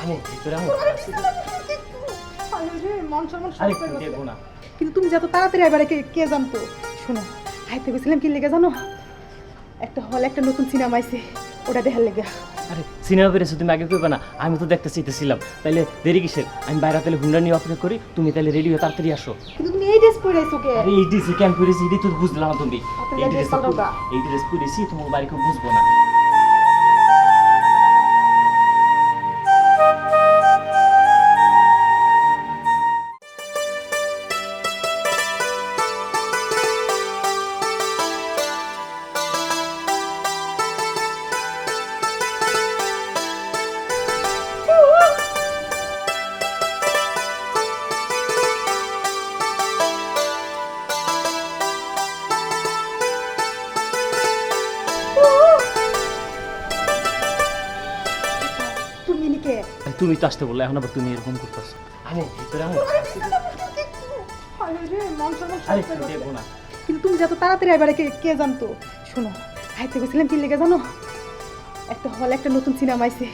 আমি ভিতরে আমি মন সম্মান আরে দেখো না। কিন্তু তুমি যত তাড়াতাড়ি এবারে কে কে জানতো? শোনো হাইতে গেছিলাম কি লেগে জানো? একটা হল একটা নতুন সিনেমা আইছে ওটা দেখার লেগে। আরে সিনেমা তুমি আগে করবে না আমি তো দেখতে চাইতেছিলাম তাইলে দেরি কিসের? আমি বাইরে তাহলে হুন্ডা নিয়ে অপেক্ষা করি তুমি তাহলে রেডি হয়ে তাড়াতাড়ি আসো। কিন্তু তুমি এই ড্রেস পরে আইছো কে? আরে এই ড্রেস কেন করেছি এটি তো বুঝলাম না তুমি। এই ড্রেস এই ড্রেস পরেছি তোমার বাড়ি কেউ বুঝব না। তুমি তো আসতে বললে এখন আবার তুমি এরকম করতেছো। আমি ভিতরে আমি কিন্তু তুমি যত তাড়াতাড়ি এবারে কে কে জানতো? শোনো হাইতে গেছিলাম কি লেগে জানো? একটা হল একটা নতুন সিনেমা আইছে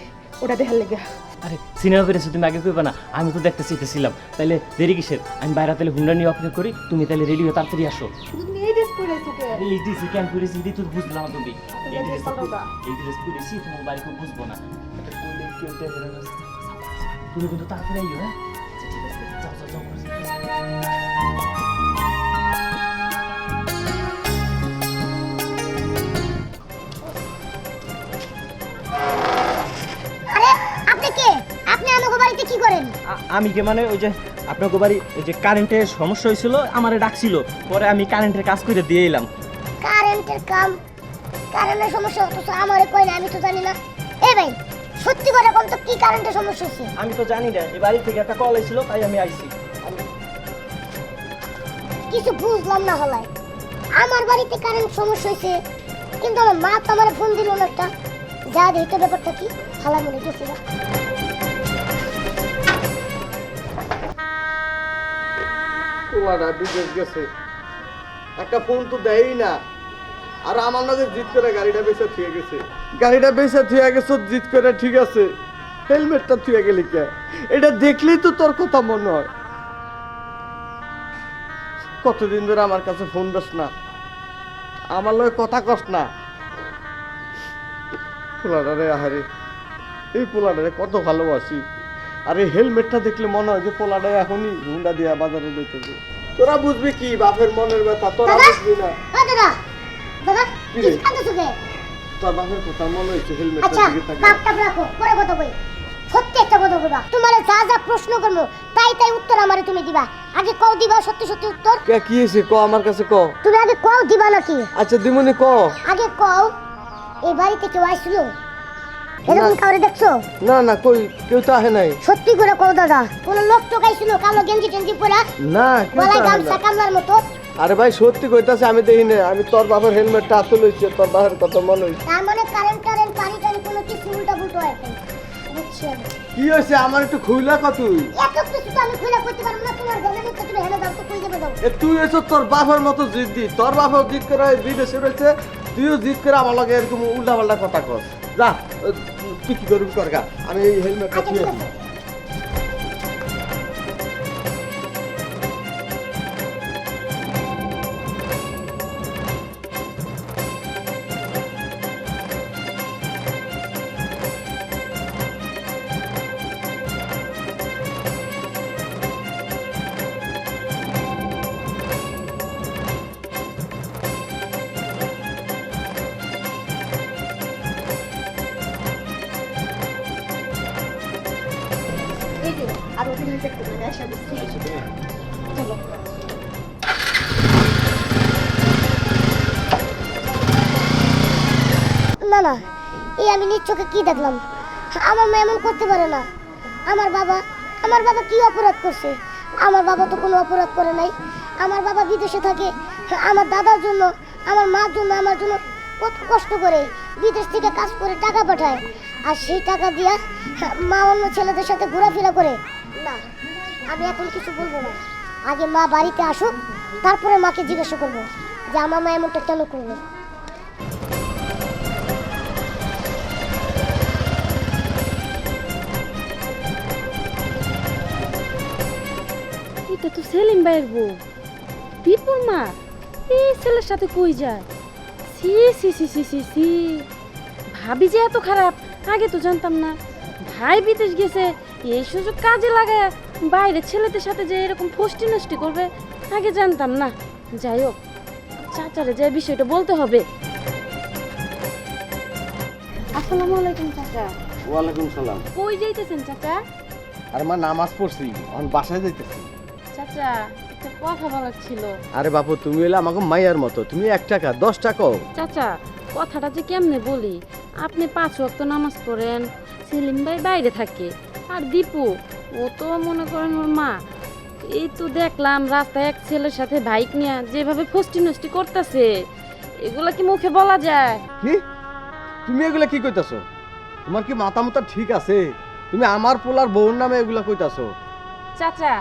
ওটা দেখার লেগে। আরে সিনেমা বেরিয়েছে তুমি আগে করবে না আমি তো দেখতে চাইতেছিলাম। তাইলে দেরি কিসের? আমি বাইরে তাহলে হুন্ডা নিয়ে অপেক্ষা করি তুমি তাহলে রেডি হয়ে তাড়াতাড়ি আসো। তুমি এই ড্রেস পরে আইছো কে? আরে এই ড্রেস কেন করেছি এটি তো বুঝলাম তুমি। এই ড্রেস পাল্টাও গা। এই ড্রেস পরেছি তোমার বাড়ি কেউ বুঝব না। এটা কেউ না। তুমি কিন্তু তাড়াতাড়ি আইও হ্যাঁ যাও যাও যাও আরে আপনি কে? আপনি আমাকে বাড়িতে কি করেন? আ- আমি কে মানে ওই যে আপনার বাড়ি ওই যে কারেন্টের সমস্যা হয়েছিল আমারে ডাকছিল। পরে আমি কারেন্টের কাজ করে দিয়ে এলাম। কারেন্টের কাম কারেন্টের সমস্যা অথচ আমারে কই না আমি তো জানি না। এই ভাই সত্যি করে কোন তো কি কারেন্টের সমস্যা হচ্ছে? আমি তো জানি না এই বাড়ি থেকে একটা কল এসেছিল তাই আমি আইছি। কিছু বুঝলাম না হলাই। আমার বাড়িতে কারেন্ট সমস্যা হয়েছে কিন্তু আমার মা তো আমার ফোন দিল না একটা। যা দেখতে ব্যাপারটা কি? হালা মনে গেছিল পোলাটা বিদেশ গেছে। একটা ফোন তো দেয়ই না। আর আমার নাকি জিত করে গাড়িটা বেঁচে থুয়ে গেছে। গাড়িটা বেঁচে থুয়ে গেছে জিত করে ঠিক আছে। হেলমেটটা থুয়ে গেলি কে? এটা দেখলেই তো তোর কথা মনে হয়। কতদিন ধরে আমার কাছে ফোন দিস না। আমার লগে কথা কস না। পোলাটা রে আহারে এই পোলাটারে কত ভালোবাসি। আর এই হেলমেটটা দেখলে মনে হয় যে পোলাটা এখনই হুন্ডা দিয়া বাজারে যেতেছে তোরা বুঝবি কি বাপের মনের ব্যথা তোরা বুঝবি না। কাঁদছো কে তোর বাপের কথা মনে হেলমেটটা আচ্ছা দিকে তাকিয়ে। বাপটা রাখো পরে কথা কই সত্যি একটা কথা কইবা তোমার যা যা প্রশ্ন করব তাই তাই উত্তর আমারে তুমি দিবা। আগে কও দিবা সত্যি সত্যি উত্তর। কে কি হয়েছে? ক আমার কাছে ক তুমি আগে কও দিবা নাকি? আচ্ছা দিমুনি ক আগে কও এই বাড়িতে কেউ আসছিল এরকম কাউরে দেখছ? না না কই কেউ তো আহে নাই। সত্যি করে কও দাদা কোন লোক টোক কালো গেঞ্জি টেঞ্জি পরা না গলায় গামছা কামলার মতো। আরে ভাই সত্যি কইতাছে আমি দেখি না আমি তোর বাপের হেলমেটটা হাতে লইছি তোর বাপের কথা মনে হইছে। তার মানে কারেন্ট কারেন্ট পানি টানি কোনো কিছু উল্টা হয় নাই। বুঝছি? আমি। কি হয়েছে? আমার একটু খুইলা কত তুই। এত কিছু তো আমি খুলে করতে পারব না তোমার গলে মুখে তুমি হেলে দাও তো কই যাবে দাও। এ তুই এসে তোর বাপের মতো জিদ্দি তোর বাপও জিদ করে বিদেশে রয়েছে তুইও জিদ করে আমার লগে এরকম উল্টা পাল্টা কথা কর যা তুই কি করবি কর গা আমি এই হেলমেটটা আচ্ছা না এই আমি নিজ চোখে কি দেখলাম? আমার মা এমন করতে পারে না। আমার বাবা আমার বাবা কি অপরাধ করছে? আমার বাবা তো কোনো অপরাধ করে নাই। আমার বাবা বিদেশে থাকে। আমার দাদার জন্য, আমার মার জন্য, আমার জন্য কত কষ্ট করে বিদেশ থেকে কাজ করে টাকা পাঠায়। আর সেই টাকা দিয়া মা অন্য ছেলেদের সাথে ঘোরাফেরা করে। না, আমি এখন কিছু বলব না। আগে মা বাড়িতে আসুক, তারপরে মাকে জিজ্ঞাসা করব যে আমার মা এমনটা কেন করবে এটা তো সেলিম ভাইয়ের বউ। বিপুল মা এই ছেলের সাথে কই যায়? সি সি সি সি সি সি ভাবি যে এত খারাপ আগে তো জানতাম না। ভাই বিদেশ গেছে এই সুযোগ কাজে লাগায় বাইরে ছেলেদের সাথে যে এরকম ফষ্টি নষ্টি করবে আগে জানতাম না। যাই হোক চাচারে যে বিষয়টা বলতে হবে। আসসালামু আলাইকুম চাচা। ওয়ালাইকুম সালাম। কই যাইতেছেন চাচা? আরে মা নামাজ পড়ছি এখন বাসায় যাইতেছি। চাচা একটা কথা বলার ছিল। আরে বাপু তুমি এলে আমাকে মাইয়ার মতো। তুমি এক টাকা দশ টাকাও চাচা কথাটা যে কেমনে বলি? আপনি পাঁচ ওয়াক্ত নামাজ পড়েন সেলিম ভাই বাইরে থাকে। আর দীপু ও তো মনে করেন ওর মা। এই তো দেখলাম রাস্তায় এক ছেলের সাথে বাইক নিয়ে যেভাবে ফষ্টি নষ্টি করতেছে এগুলা কি মুখে বলা যায়? কি? তুমি এগুলা কি কইতাছো? তোমার কি মাথা মাথা ঠিক আছে? তুমি আমার পোলার বউর নামে এগুলা কইতাছো? চাচা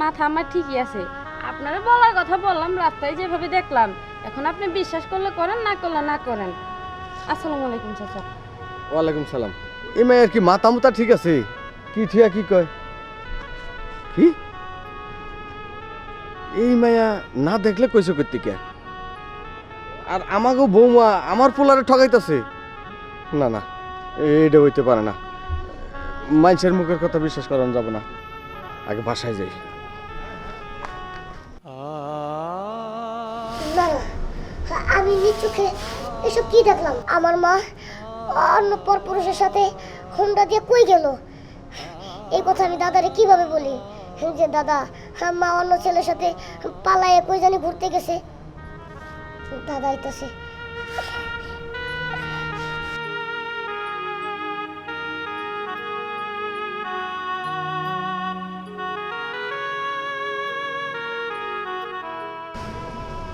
মাথা আমার ঠিকই আছে। আপনারা বলার কথা বললাম, রাস্তায় যেভাবে দেখলাম। এখন আপনি বিশ্বাস করলে করেন, না করলে না করেন। আসসালামু আলাইকুম, চাচা। ওয়ালাইকুম সালাম। এই মায়ের কি মাথা মাথা ঠিক আছে? কি ঠিয়া কি কয়? কি? এই মায়া না দেখলে কইছে করতে কে আর আমাকেও বৌমা আমার পোলারে ঠকাইতাছে না না এইটা হইতে পারে না। মানুষের মুখের কথা বিশ্বাস করানো যাবে না। আগে বাসায় যাই। আমি নিজ চোখে এসব কি দেখলাম? আমার মা অন্য পরপুরুষের সাথে হুন্ডা দিয়ে কই গেল? এই কথা আমি দাদারে কীভাবে বলি? যে দাদা, মা অন্য ছেলের সাথে পালায়ে কই জানি ঘুরতে গেছে। দাদা আইতাছে।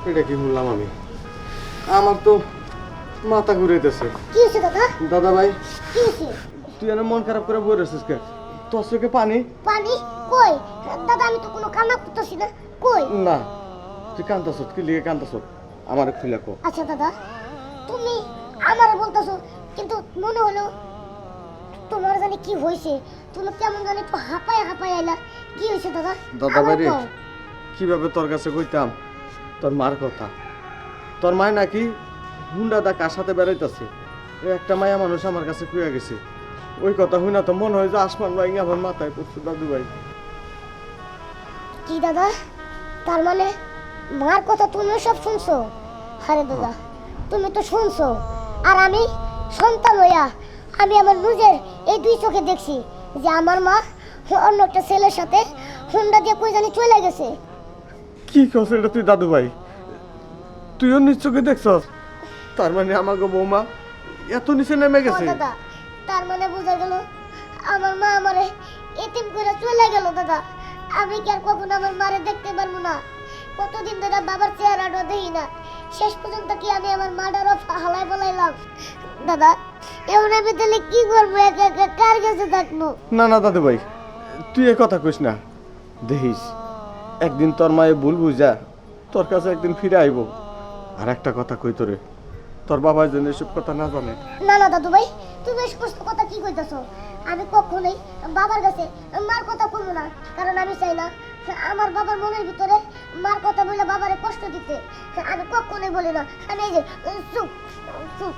এটা কি শুনলাম আমি? আমার তো মাথা ঘুরাইতেছে। কি হয়েছে দাদা? ভাই কি হয়েছে তুই এনে মন খারাপ করে বই রেছিস কে? তোর চোখে পানি? পানি? কই? দাদা আমি তো কোনো কান্না করতেছি না। কই? না তুই কান্তাছ কি লিগে কান্তাছ আমার খুলে কো। আচ্ছা দাদা তুমি আমারে বলতেছো কিন্তু মনে হলো তোমার জানি কি হয়েছে তুমি কেমন জানি একটু হাঁপায় হাঁপায় আইলা। কি হয়েছে দাদা? দাদা কও। কীভাবে তোর কাছে কইতাম? তোর মার কথা। তোর মায় নাকি হুন্ডা দা কার সাথে বেড়াইতেছে? একটা মায়া মানুষ আমার কাছে কুয়া গেছে। ওই কথা হই না তো মনে হয় যে আসমান ভাই আমার মাথায় পড়ছে দাদু ভাই। কি দাদা? তার মানে মার কথা তুমিও সব শুনছো? আরে দাদা তুমি তো শুনছো। আর আমি সন্তান হইয়া আমি আমার নিজের এই দুই চোখে দেখছি যে আমার মা অন্য একটা ছেলের সাথে হুন্ডা দিয়ে কই জানি চলে গেছে। কি কস এটা তুই দাদু ভাই? তুইও নিশ্চয়ই দেখছস? তার মানে আমাকে বৌমা এত নিচে নেমে গেছে। দাদা তার মানে বোঝা গেল আমার মা আমারে এতিম করে চলে গেল দাদা। আমি কি আর কখনো আমার মারে দেখতে পারব না? কতদিন ধরে বাবার চেহারাটা দেখি না। শেষ পর্যন্ত কি আমি আমার মাটারও হালাই বলাইলাম দাদা এমন আমি তাহলে কি করব? একা একা কার কাছে থাকব? না না দাদু ভাই তুই এ কথা কইস না। দেখিস একদিন তোর মায়ে ভুল বুঝা তোর কাছে একদিন ফিরে আইব। আর একটা কথা কই তোরে? তোর বাবা যেন এসব কথা না জানে। না না দাদু ভাই তুমি এই সমস্ত কথা কি কইতাছো? আমি কখনোই বাবার কাছে মার কথা কইবো না কারণ আমি চাই না আমার বাবার মনের ভিতরে মার কথা বলে বাবারে কষ্ট দিতে। আমি কখনোই বলি না আমি এই যে চুপ চুপ।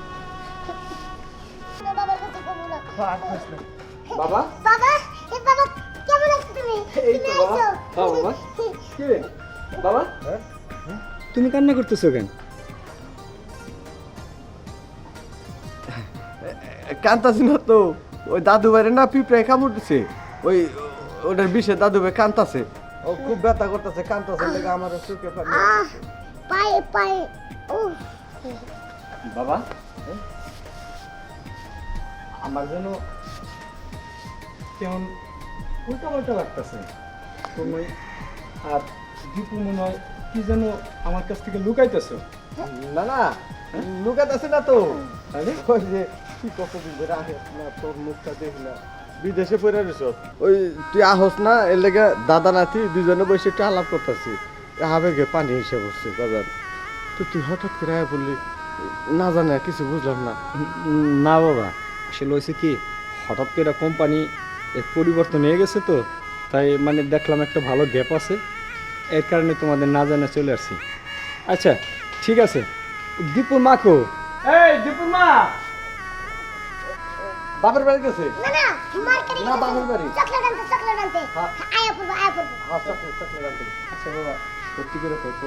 বাবার কাছে কইবো না। বাবা? বাবা এ বাবা কেমন আছো তুমি? এই তো বাবা। হ্যাঁ, বাবা। বাবা। তুমি কান্না করতেছো কেন? কান্তাছি না তো। ওই দাদু ভাইরে না পিঁপড়ায় কামড় ওই ওটার বিষে দাদু ভাই কান্তাছে। ও খুব ব্যথা করতেছে কান্তাছে লেগে আমার চোখে পায়ে পায়ে বাবা আমার যেন কেমন উল্টা পাল্টা লাগতেছে। তুমি আর দীপু মনে হয় কি যেন আমার কাছ থেকে লুকাইতেছো। না না লুকাতেছে না তো। ওই যে তুই কতদিন ধরে আহিস না তোর মুখটা দেখি না। বিদেশে পড়ে রইছ ওই তুই আহস না এর লেগে দাদা নাতি দুজনে বসে একটু আলাপ করতেছি। আবেগে পানি এসে বসছে বাজার তো তুই হঠাৎ করে আয়া বললি না জানে কিছু বুঝলাম না। না বাবা আসলে হয়েছে কি হঠাৎ করে কোম্পানি এর পরিবর্তন হয়ে গেছে তো তাই মানে দেখলাম একটা ভালো গ্যাপ আছে এর কারণে তোমাদের না জানা চলে আসছি। আচ্ছা ঠিক আছে। দীপুর মাকো এই দীপুর মা! বাপের বাড়ি গেছে? না না মার্কেটে না, বাপের বাড়ি। চকলেট আনতে চকলেট আনতে। আয়া পড়ব আয়া পড়ব। আচ্ছা বাবা সত্যি করে কত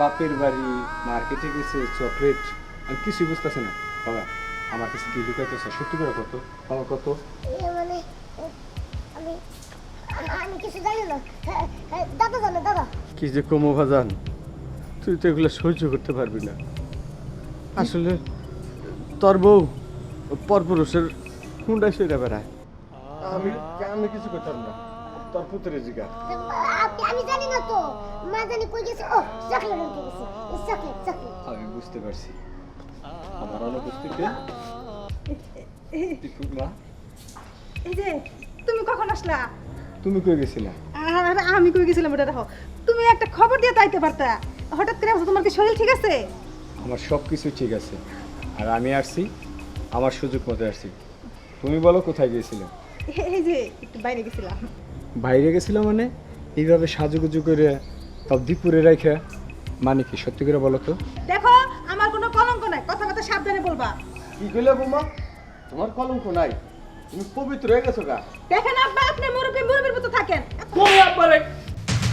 বাপের বাড়ি মার্কেটে গেছে চকলেট আমি কিছুই বুঝতেছি না। বাবা আমার কাছে কি লুকাইতেছে? সত্যি করে কত বাবা কত এ মানে আমি আমি কিছু জানি না। হ্যাঁ, হ্যাঁ, দাদা জানে দাদা। কি যে কমো ভাজান তুই তো এগুলো সহ্য করতে পারবি না। আসলে তোর বউ পরপুরুষের হুন্ডায় সেটা বেড়ায়। আমি আমি কিছু করতাম না। তোর পুত্রের জিগা আমি জানি না তো। মা জানি কই গেছে। ও চকলেট আনতে গেছে। এই চকলেট চকলেট। আমি বুঝতে পারছি। আমার অনুপস্থিতিতে দীপুর মা। এই যে তুমি কখন আসলা? তুমি কই গেছিলা? আর আমি কই গেছিলাম এটা দেখো। তুমি একটা খবর দিয়ে তাইতে পারতা। হঠাৎ করে তোমার কি শরীর ঠিক আছে? আমার সব কিছু ঠিক আছে। আর আমি আসছি। আমার সুযোগ মতো আসছি। তুমি বলো কোথায় গিয়েছিলে? এই যে একটু বাইরে গেছিলাম। বাইরে গেছিল মানে? এইভাবে সাজুগুজু করে তাও দীপুরে রেখে মানে কি সত্যি করে বলো তো? দেখো আমার কোনো কলঙ্ক নাই। কথা কথা সাবধানে বলবা। কি কইলে বৌমা? তোমার কলঙ্ক নাই। তুমি পবিত্র হয়ে গেছো গা। দেখেন আব্বা আপনি মুরব্বী মুরব্বীর মতো থাকেন। কই একবারে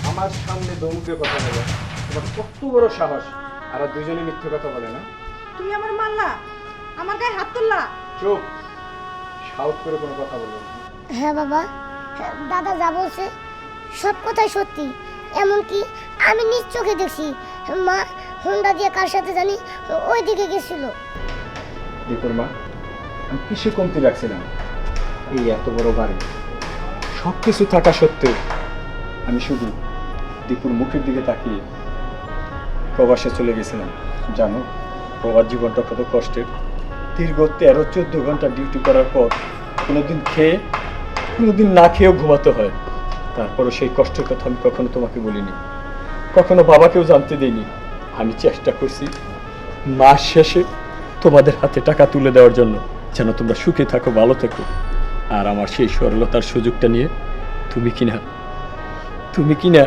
আমার সামনে দমুকে কথা বলে। তোমার কত বড় সাহস। আর দুজনে মিথ্যে কথা বলে না। তুমি আমার মানলা? আমার গায়ে হাত তুললা? চুপ। সাউথ করে কোনো কথা বলব হ্যাঁ বাবা হ্যাঁ, দাদা যা বলছে সব কথাই সত্যি। এমনকি আমি নিজ চোখে দেখছি মা হুন্ডা দিয়ে কার সাথে জানি ওই দিকে গেছিল। দীপুর মা আমি কিসে কমতি রাখছিলাম? এই এত বড় বাড়ি। সব কিছু থাকা সত্ত্বেও আমি শুধু দীপুর মুখের দিকে তাকিয়ে প্রবাসে চলে গেছিলাম। জানো প্রবাস জীবনটা কত কষ্টের। দীর্ঘ তেরো চোদ্দ ঘণ্টা ডিউটি করার পর কোনোদিন খেয়ে, কোনোদিন না খেয়েও ঘুমাতে হয়। তারপরও সেই কষ্টের কথা আমি কখনো তোমাকে বলিনি। কখনো বাবাকেও জানতে দিইনি। আমি চেষ্টা করছি মাস শেষে তোমাদের হাতে টাকা তুলে দেওয়ার জন্য। যেন তোমরা সুখে থাকো, ভালো থেকো। আর আমার সেই সরলতার সুযোগটা নিয়ে তুমি কিনা তুমি কিনা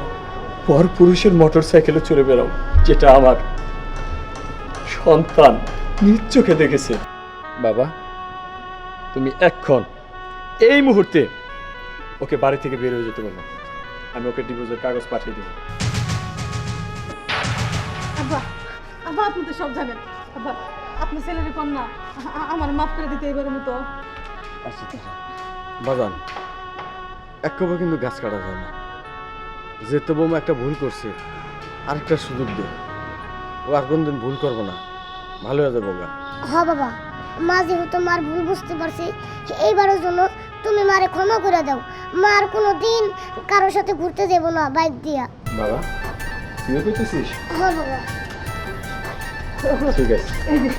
পর পুরুষের মোটর সাইকেলে চলে বেড়াও, যেটা আমার সন্তান নিজ চোখে দেখেছে। বাবা তুমি এক্ষণ এই মুহূর্তে ওকে বাড়ি থেকে বের হয়ে যেতে বলো। আমি ওকে ডিভোর্সের কাগজ পাঠিয়ে দেবো। আব্বা আব্বা আপনি তো সব জানেন। আব্বা আপনি ছেলের কন্যা আমার মাফ করে দিতে এবারের মতো। আচ্ছা বাজান এক কবে কিন্তু গাছ কাটা যায় না। যেতে বৌমা একটা ভুল করছে আরেকটা সুযোগ দে। ও আর কোনদিন ভুল করব না। ভালো হয়ে যাব গা হ বাবা। মা যেহেতু মার ভুল বুঝতে পারছি এইবারের জন্য তুমি মারে ক্ষমা করে দাও। মার কোনো দিন কারোর সাথে ঘুরতে যাব না বাইক দিয়া। বাবা তুইও করতেছিস হ বাবা। ঠিক আছে। এই যে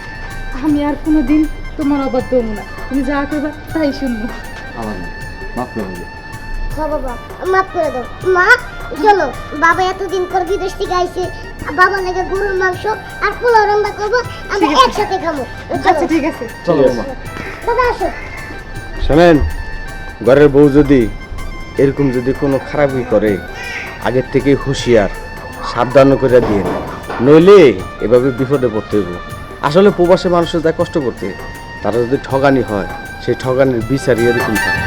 আমি আর কোনো দিন তোমার অবাধ্য হব না। তুমি যা করবা তাই শুনব। আমার না মাফ করে দিও হ বাবা মাফ করে দাও। মা চলো বাবা এতদিন পর বিদেশ থেকে আইছে বাবা লেগে গরুর মাংস আর পোলাও রান্না করব আমরা একসাথে খাব। আচ্ছা ঠিক আছে। চলো। বৌমা। দাদা আসো। শোনেন ঘরের বউ যদি এরকম যদি কোনো খারাপই করে আগের থেকে হুঁশিয়ার সাবধান করে দিয়ে। নইলে এভাবে বিপদে পড়তে হইব। আসলে প্রবাসী মানুষের যা কষ্ট করতে তারা যদি ঠগানি হয় সেই ঠগানির বিচারই এরকম থাকে।